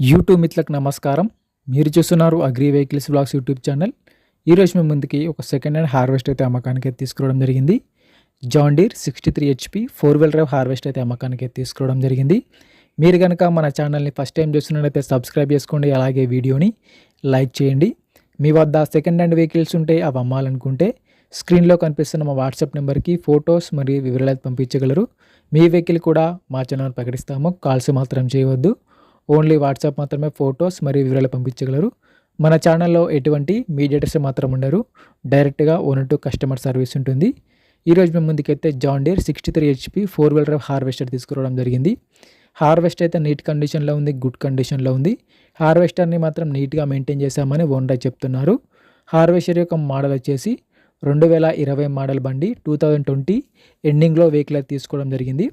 YouTube మిత్రులకు నమస్కారం. మీరు చూస్తున్నారు agri vehicles blogs YouTube channel. ఈరోజు మేము ముందుకి ఒక సెకండ్ హ్యాండ్ హార్వెస్ట్ అయితే అమ్మకానికి అయితే తీసుకురావడం జరిగింది. John Deere sixty three HP four wheel drive harvest అయితే అమ్మకానికి అయితే తీసుకురావడం జరిగింది. మీరు కనుక మన ఛానల్ని ఫస్ట్ టైం చూస్తున్నట్లయితే సబ్స్క్రైబ్ చేసుకోండి అలాగే వీడియోని లైక్ చేయండి. మీ వద్ద సెకండ్ హ్యాండ్ వెహికల్స్ ఉంటే అవి అమ్మాలనుకుంటే స్క్రీన్లో కనిపిస్తున్న మా వాట్సాప్ నెంబర్కి ఫొటోస్ మరియు వివరాలు పంపించగలరు. మీ వెహికల్ కూడా మా ఛానల్ ప్రకటిస్తాము. కాల్స్ మాత్రం చేయవద్దు. ఓన్లీ వాట్సాప్ మాత్రమే ఫొటోస్ మరియు వివరాలు పంపించగలరు. మన ఛానల్లో ఎటువంటి మీడియేటర్స్ మాత్రం ఉండరు. డైరెక్ట్గా వన్ టు కస్టమర్ సర్వీస్ ఉంటుంది. ఈరోజు మేము ముందుకైతే John Deere sixty three HP four wheeler harvester తీసుకురావడం జరిగింది. హార్వెస్టర్ అయితే నీట్ కండిషన్లో ఉంది గుడ్ కండిషన్లో ఉంది. హార్వెస్టర్ని మాత్రం నీట్గా మెయింటైన్ చేశామని ఓనర్ చెప్తున్నారు. హార్వెస్టర్ యొక్క మోడల్ వచ్చేసి రెండు వేల ఇరవై మోడల్ బండి టూ థౌజండ్ ట్వంటీ ఎండింగ్లో వెహికల్ అయితే తీసుకోవడం జరిగింది.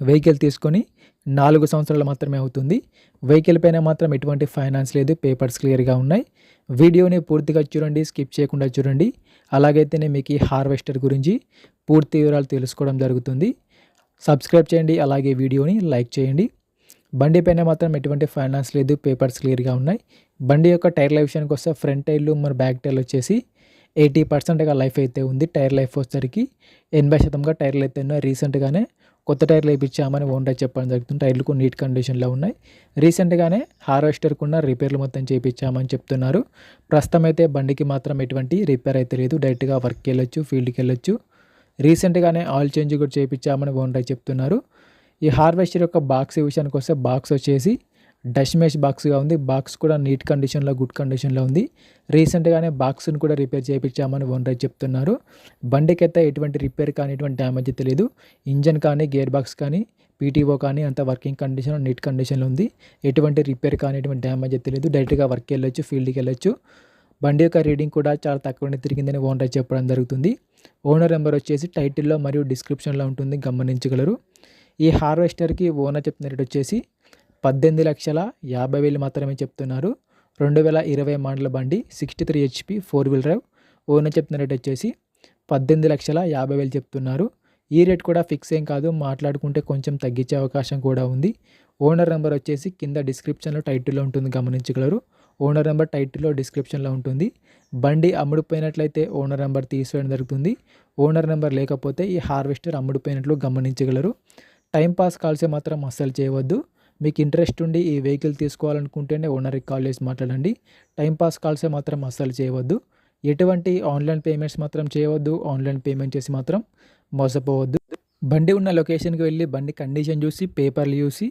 వెహికల్ తీసుకొని నాలుగు సంవత్సరాలు మాత్రమే అవుతుంది. వెహికల్ పైన మాత్రం ఎటువంటి ఫైనాన్స్ లేదు. పేపర్స్ క్లియర్గా ఉన్నాయి. వీడియోని పూర్తిగా చూడండి. స్కిప్ చేయకుండా చూడండి. అలాగైతేనే మీకు ఈ హార్వెస్టర్ గురించి పూర్తి వివరాలు తెలుసుకోవడం జరుగుతుంది. సబ్స్క్రైబ్ చేయండి. అలాగే వీడియోని లైక్ చేయండి. బండి పైన మాత్రం ఎటువంటి ఫైనాన్స్ లేదు. పేపర్స్ క్లియర్గా ఉన్నాయి. బండి యొక్క టైర్ల విషయానికి వస్తే ఫ్రంట్ టైర్లు మరి బ్యాక్ టైర్లు వచ్చేసి ఎయిటీ పర్సెంట్గా లైఫ్ అయితే ఉంది. టైర్ లైఫ్ వచ్చేసరికి ఎనభై శాతంగా టైర్లు అయితే ఉన్నాయి. రీసెంట్గానే కొత్త టైర్లు వేయించామని ఓనర్ చెప్పడం జరుగుతుంది. టైర్లు కూడా నీట్ కండిషన్లో ఉన్నాయి. రీసెంట్గానే హార్వెస్టర్ కూడా రిపేర్లు మొత్తం చేయించామని చెప్తున్నారు. ప్రస్తుతం అయితే బండికి మాత్రం ఎటువంటి రిపేర్ అయితే లేదు. డైరెక్ట్గా వర్క్కి వెళ్ళొచ్చు ఫీల్డ్కి వెళ్ళొచ్చు. రీసెంట్గానే ఆయిల్ చేంజ్ కూడా చేయించామని ఓనర్ చెప్తున్నారు. ఈ హార్వెస్టర్ యొక్క బాక్స్ విషయానికి వస్తే బాక్స్ వచ్చేసి డష్ మెష్ బాక్స్గా ఉంది. బాక్స్ కూడా నీట్ కండిషన్లో గుడ్ కండిషన్లో ఉంది. రీసెంట్గానే బాక్స్ని కూడా రిపేర్ చేయించామని ఓనర్ చెప్తున్నారు. బండికి అయితే ఎటువంటి రిపేర్ కానీ ఎటువంటి డ్యామేజ్ తెలియదు ఇంజన్ కానీ గేర్ బాక్స్ కానీ పీటీఓ కానీ అంత వర్కింగ్ కండిషన్ నీట్ కండిషన్లో ఉంది. ఎటువంటి రిపేర్ కానీ ఎటువంటి డ్యామేజ్ తెలియదు డైరెక్ట్గా వర్క్ వెళ్ళొచ్చు ఫీల్డ్కి వెళ్ళొచ్చు. బండి యొక్క రీడింగ్ కూడా చాలా తక్కువనే తిరిగిందని ఓనర్ చెప్పడం జరుగుతుంది. ఓనర్ నెంబర్ వచ్చేసి టైటిల్లో మరియు డిస్క్రిప్షన్లో ఉంటుంది. గమనించగలరు. ఈ హార్వెస్టర్కి ఓనర్ చెప్పిన రేట్ వచ్చేసి పద్దెనిమిది లక్షల యాభై వేలు మాత్రమే చెప్తున్నారు. రెండు వేల ఇరవై మోడల్ బండి sixty three HP four wheel drive. Owner చెప్తున్న రేట్ వచ్చేసి పద్దెనిమిది లక్షల యాభై వేలు చెప్తున్నారు. ఈ రేట్ కూడా ఫిక్స్ ఏం కాదు మాట్లాడుకుంటే కొంచెం తగ్గించే అవకాశం కూడా ఉంది. ఓనర్ నెంబర్ వచ్చేసి కింద డిస్క్రిప్షన్లో టైటిల్లో ఉంటుంది గమనించగలరు. ఓనర్ నెంబర్ టైటిల్లో డిస్క్రిప్షన్లో ఉంటుంది. బండి అమ్ముడుపోయినట్లయితే ఓనర్ నెంబర్ తీసివేయడం జరుగుతుంది. ఓనర్ నెంబర్ లేకపోతే ఈ హార్వెస్టర్ అమ్ముడుపోయినట్లు గమనించగలరు. టైంపాస్ కాల్సే మాత్రం అస్సలు చేయవద్దు. మీకు ఇంట్రెస్ట్ ఉండి ఈ వెహికల్ తీసుకోవాలనుకుంటేనే ఓనర్కి కాల్ చేసి మాట్లాడండి. టైంపాస్ కాల్సే మాత్రం అస్సలు చేయవద్దు. ఎటువంటి ఆన్లైన్ పేమెంట్స్ మాత్రం చేయవద్దు. ఆన్లైన్ పేమెంట్ చేసి మాత్రం మోసపోవద్దు. బండి ఉన్న లొకేషన్కి వెళ్ళి బండి కండిషన్ చూసి పేపర్లు చూసి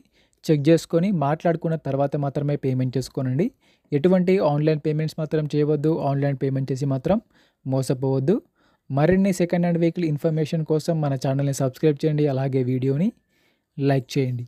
చెక్ చేసుకొని మాట్లాడుకున్న తర్వాత మాత్రమే పేమెంట్ చేసుకోనండి. ఎటువంటి ఆన్లైన్ పేమెంట్స్ మాత్రం చేయవద్దు. ఆన్లైన్ పేమెంట్ చేసి మాత్రం మోసపోవద్దు. మరిన్ని సెకండ్ హ్యాండ్ వెహికల్ ఇన్ఫర్మేషన్ కోసం మన ఛానల్ని సబ్స్క్రైబ్ చేయండి. అలాగే వీడియోని లైక్ చేయండి.